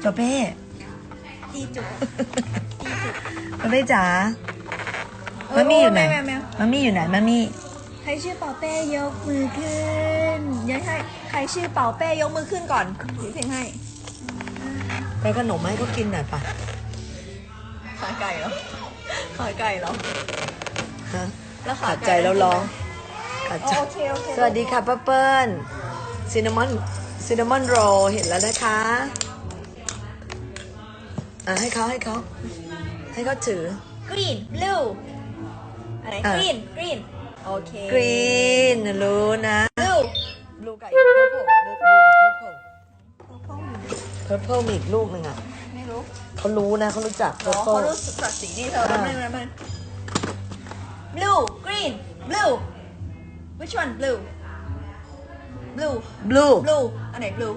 โจเป้ตีจุกโจเป้จ๋ามามี่อยู่ไหนแมวแมวมามี่อยู่ไหนมามี่ใครชื่อเป่าเป้ยกมือขึ้นยังให้ใครชื่อเป่าเป้ยกมือขึ้นก่อนถือเพลงให้ไปขนมมาให้เขากินหน่อยป่ะขาไก่เหรอขาไก่เหรอฮะแล้วขาขาดไก่ใจแล้วร้องขาดอ๋อใจโอเคโอเคสวัสดีค่ะป้าเปิ้ลซินนามอนซินนามอนโรเห็นแล้วนะคะ อะให้เขาให้เขาให้เขาถือกรีนบลูอะไร อะกรีนกรีนโอเค กรีนรู้นะบลูบลูกับอีกเพอร์เพลบลูกับเพอร์เพลเพอร์เพลมีอีกลูกหนึ่งอะไม่รู้เขารู้นะเขารู้จักเพอ๋ออร์เพลเขารู้สึกสักสีนี่เธออ่าไม่ไม่ไม่ blue green blue which one blue blue บลู blue อันไหน blue